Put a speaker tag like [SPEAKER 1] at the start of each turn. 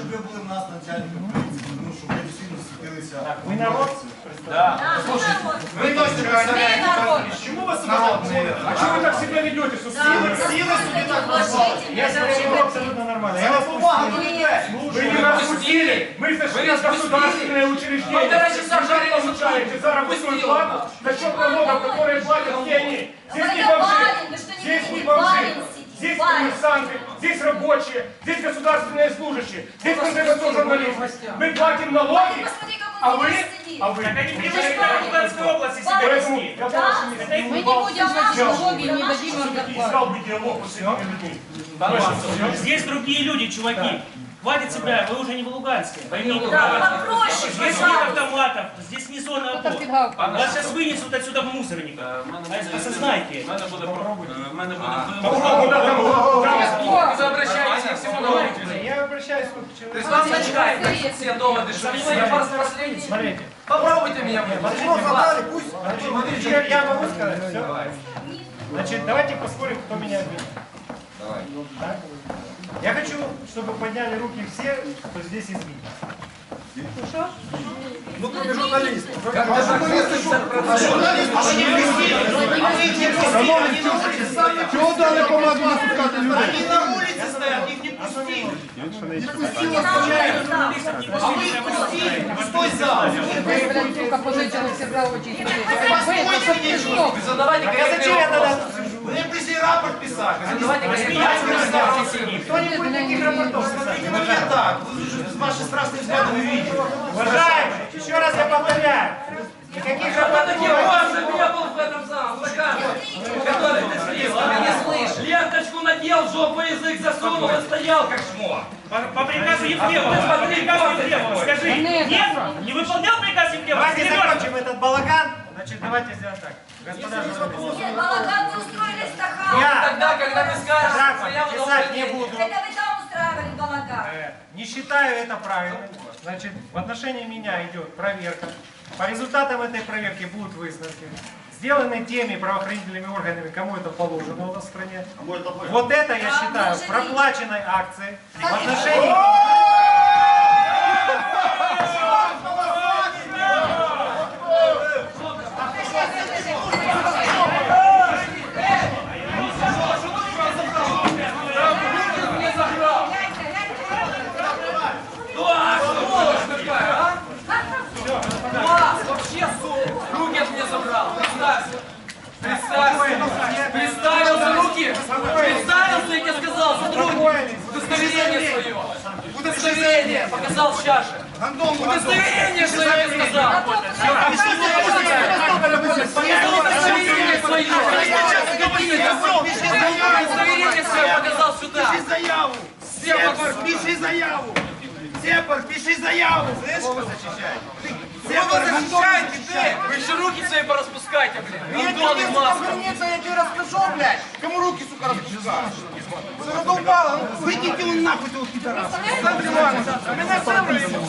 [SPEAKER 1] щоб ви були в нас начальником поліції, тому що ви дійсно світилися.
[SPEAKER 2] Ви народ?
[SPEAKER 1] Ви точно представляєте Каліш. Чому ви себе так поводите?
[SPEAKER 2] А чего вы так себя ведете, что
[SPEAKER 1] Сіли, сіли собі так назвали.
[SPEAKER 2] Я себя веду абсолютно нормально. Я вас
[SPEAKER 1] Повага до
[SPEAKER 2] пустил.
[SPEAKER 1] людей.
[SPEAKER 2] Вы не распустили. Мы зашли в государственное учреждение.
[SPEAKER 3] Полтора часа
[SPEAKER 2] Вы
[SPEAKER 3] жарили,
[SPEAKER 2] получаете заработную
[SPEAKER 3] Пустил.
[SPEAKER 2] плату за счет налогов, которые платят все они. Здесь не бомжи. Здесь не бомжи. Здесь коммерсанты, здесь рабочие, здесь государственные служащие, здесь в конце концов журналисты. Мы платим налоги, а вы, а вы.
[SPEAKER 4] Так они привыкли в Луганской области себя вести.
[SPEAKER 2] не
[SPEAKER 4] Это их
[SPEAKER 5] Мы не будем платить налоги и не дадим вам зарплату.
[SPEAKER 2] искал бы диалог с этими людьми.
[SPEAKER 4] Здесь другие люди, чуваки. Хватит себя, вы уже не в Луганске. Поймите.
[SPEAKER 5] Да, попроще,
[SPEAKER 4] Здесь нет автоматов, здесь не зона
[SPEAKER 5] підгавкав.
[SPEAKER 4] Вас сейчас вынесут отсюда в мусорниках. Осознайте.
[SPEAKER 3] У мене буде мене буде Ви всьому народу.
[SPEAKER 2] Я обращаюсь к человеку.
[SPEAKER 3] То есть вам начитают все доводы, что я вас последний.
[SPEAKER 2] Смотрите.
[SPEAKER 3] Попробуйте меня.
[SPEAKER 1] Почему забрали? Пусть.
[SPEAKER 2] Смотрите, я, я могу сказать, все? Значит, давайте поспорим, кто меня обидел. Так? Я хочу, чтобы подняли руки все, кто здесь избит.
[SPEAKER 1] Ну, кроме журналистов.
[SPEAKER 6] Чого дали команду не пускати людей?
[SPEAKER 1] Они на улице стоят, их не пустили. А вы их пустили. Пустой зал.
[SPEAKER 5] блядь, сука, пожитель всегда очень
[SPEAKER 1] Вас
[SPEAKER 5] Вы
[SPEAKER 1] не
[SPEAKER 5] это
[SPEAKER 1] нечего.
[SPEAKER 5] что?
[SPEAKER 3] Вы задавайте
[SPEAKER 1] Так а зачем
[SPEAKER 3] корректные
[SPEAKER 1] я тогда
[SPEAKER 3] вопросы.
[SPEAKER 1] тут сижу? Вы пришли рапорт писать.
[SPEAKER 3] Вопросы.
[SPEAKER 2] Кто-нибудь таких рапортов
[SPEAKER 1] Смотрите на меня так. Ваши страстные взгляды вы видите.
[SPEAKER 2] Уважаемые, еще раз я повторяю. Никаких
[SPEAKER 3] Кто
[SPEAKER 2] рапортов
[SPEAKER 3] вопросы? Я был в этом самом стакане. Который ты слил, ты не слышишь. Ленточку надел, жопу язык засунул и стоял как шмо.
[SPEAKER 4] По, приказу
[SPEAKER 3] ты смотри,
[SPEAKER 4] приказу
[SPEAKER 3] вот ты
[SPEAKER 4] Ефремова.
[SPEAKER 3] какой.
[SPEAKER 4] Скажи,
[SPEAKER 5] Нет.
[SPEAKER 4] Не выполнял приказ Ефремова?
[SPEAKER 2] Давайте закончим этот балаган. Значит, давайте сделаем так. Господа журналисты.
[SPEAKER 3] Буду
[SPEAKER 2] писать не буду.
[SPEAKER 7] Это вы там устраивали балаган.
[SPEAKER 2] Э, Не считаю это правильным. Значит, в отношении меня идет проверка. По результатам этой проверки будут выставки. Сделаны теми правоохранительными органами, кому это положено у нас в стране. Вот это я считаю проплаченной акцией в отношении...
[SPEAKER 3] Да, что ж такая, а? Класс, вообще супер. Руки от меня забрал. Представься. Представься. Представился руки. Представился, я тебе сказал, сотрудник. Удостоверение свое. Удостоверение. Показал Чаше. Удостоверение свое сказал. Удостоверение свое. Удостоверение свое показал сюда.
[SPEAKER 1] Пиши заяву. Сепар, пиши заяву. Сепар, пиши заяву. Слышишь, кого защищаете? Сепар, защищаете ты.
[SPEAKER 3] Вы еще руки свои пораспускайте,
[SPEAKER 1] тебе
[SPEAKER 3] в масках.
[SPEAKER 1] граница, я тебе расскажу, блядь. Кому руки, сука, распускаешь? Задолбало. Ну, Выйдите вы нахуй, этого пидораса. Александр Иванович, а меня сам ему.